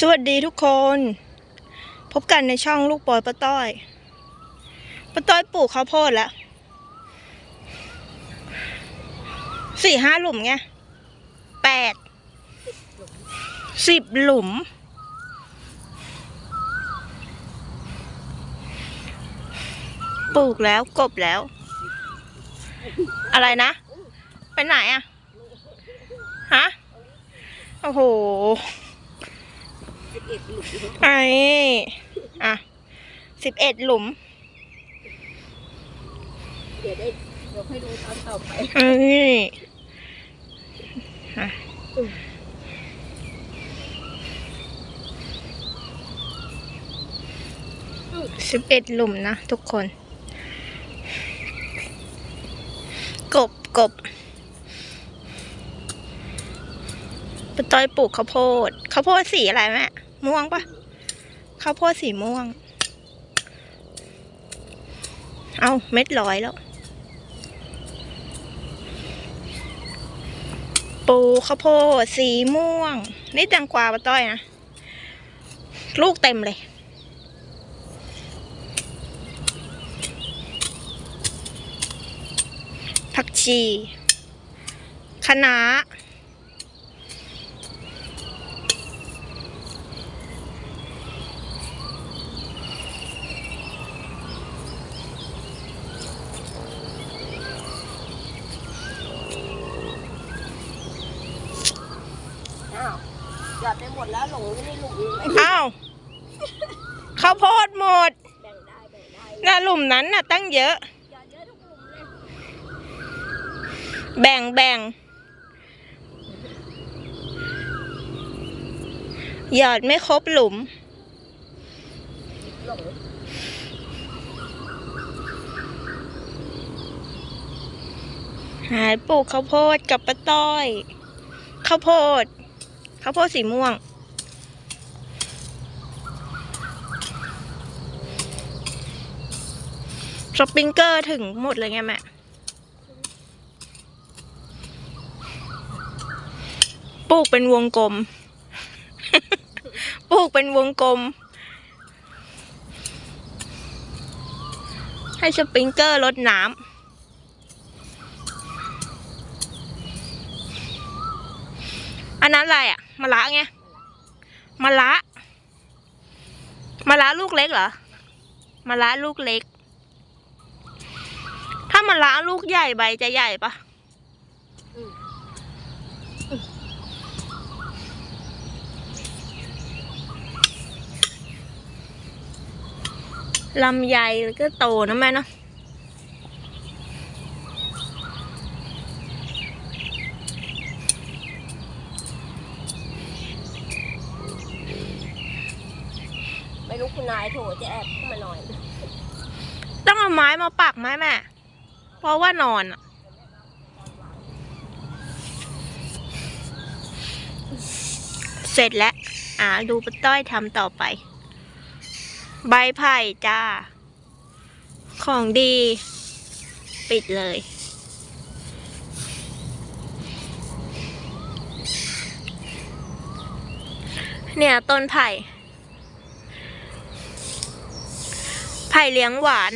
สวัสดีทุกคน พบกันในช่องลูกปอยป้าต้อยป้าต้อยปลูกข้าวโพดแล้วสี่ห้าหลุมไงแปดสิบหลุม ปลูกแล้วกบแล้ว อะไรนะ ไปไหนอะฮะ โอ้โห ไอ้อะสิบเอ็ดหลุม เดี๋ยวได้เดี๋ยวให้ดูตอนต่อไปเอ้ยอะสิบเอ็ดหลุมนะทุกคน กบกบ ปะต้อยปลูกข้าวโพดข้าวโพดสีอะไรแม่ม่วงปะข้าวโพดสีม่วง เอาเม็ดร้อยแล้ว ปลูกข้าวโพดสีม่วง นี่แตงกวาปะต้อยนะ ลูกเต็มเลยผักชีคะน้า หยอดไปหมดแล้วหลงไม่ได้หลุมเลยอ้าวข้าวโพดหมดแบ่งได้แบ่งได้น่ะหลุมนั้นน่ะ ตั้งเยอะ หยอดเยอะทุกหลุมเลยแบ่งแบ่งหยอดไม่ครบหลุม หลงหายปลูกข้าวโพดกับป้าต้อยข้าวโพด ข้าวโพดสีม่วง สปริงเกอร์ถึงหมดเลยไงแม่ปลูกเป็นวงกลม ปลูกเป็นวงกลม ให้สปริงเกอร์ลดน้ำอันนั้นอะไรอะ มะระไงมะระมะระลูกเล็กเหรอมะระลูกเล็ก ถ้ามะระลูกใหญ่ใบจะใหญ่ปะลำไยแล้วก็โตนะแม่เนาะ ไม่รู้คุณนายโถจะแอบเข้ามาหน่อย ต้องเอาไม้มาปักไหมแม่ เพราะว่านอนอะเสร็จแล้ว อ่า ดูป้าต้อยทำต่อไป ใบไผ่จ้า ของดี ปิดเลย เนี่ยต้นไผ่ ไผ่เลี้ยงหวาน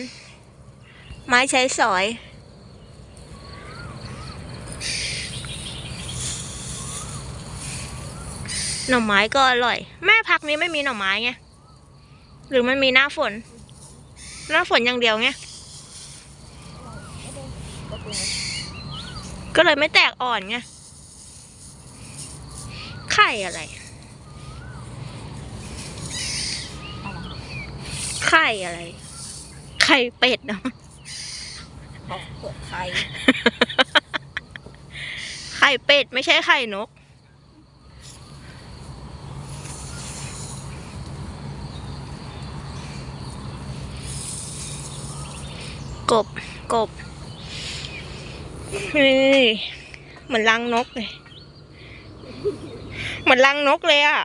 ไม้ใช้สอย หน่อไม้ก็อร่อย แม่พักนี้ไม่มีหน่อไม้ไง หรือมันมีหน้าฝน หน้าฝนอย่างเดียวไง ก็เลยไม่แตกอ่อนไง ไข่อะไรไข่อะไร ไข่เป็ดเนาะบอกเปิดไข่ ไข่เป็ดไม่ใช่ไข่นก กบ กบ นี่เหมือนรังนกเลย เหมือนรังนกเลยอะ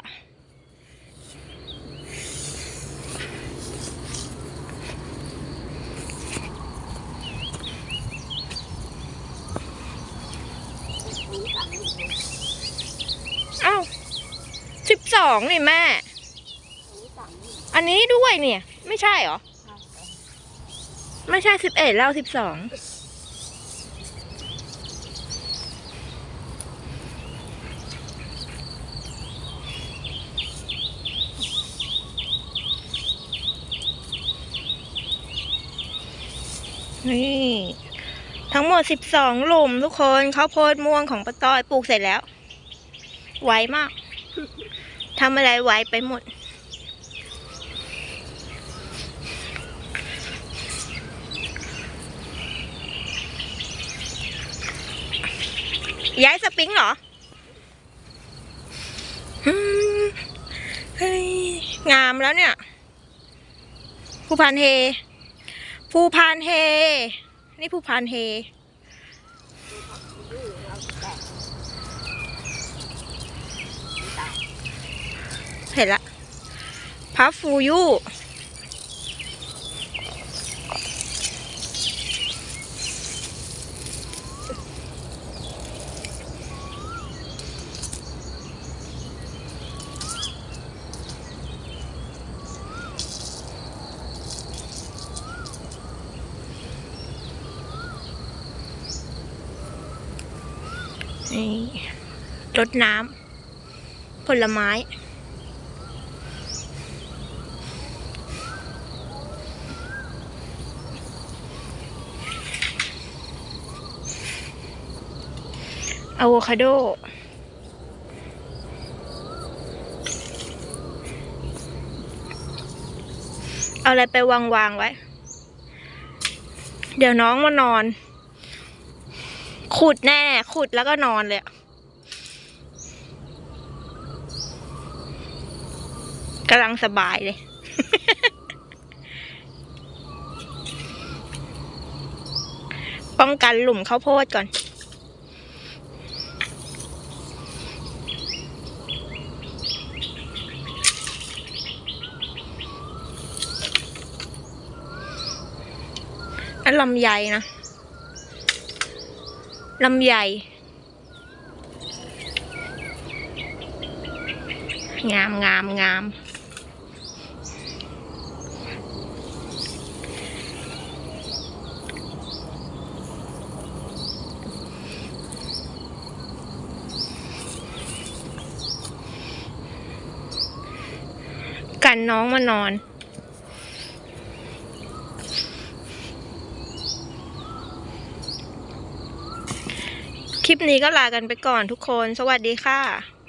มีสามหลุมเลย เอ้าสิบสองนี่แม่ อันนี้ด้วยเนี่ย ไม่ใช่เหรอ ไม่ใช่สิบเอ็ดแล้วสิบสองนี่ ทั้งหมดสิบสองหลุมทุกคนข้าวโพดม่วงของป้าต้อยปลูกเสร็จแล้ว ไวมาก ทำอะไรไวไปหมด ย้ายสปริงเหรอฮ้ยงามแล้วเนี่ยภูพานเฮภูพานเฮ นี่ภูพานเฮ เห็นละ พัฟฟูยูนี่รดน้ำผลไม้ อะโวคาโด เอาอะไรไปวางวางไว้ เดี๋ยวน้องมานอน ขุดแน่ ขุดแล้วก็นอนเลยกำลังสบายเลยป้องกันหลุมข้าวโพดก่อน นลำไยนะลำไยงามงามงามกันน้องมานอน ลิปนี้ก็ลากันไปก่อนทุกคน สวัสดีค่ะ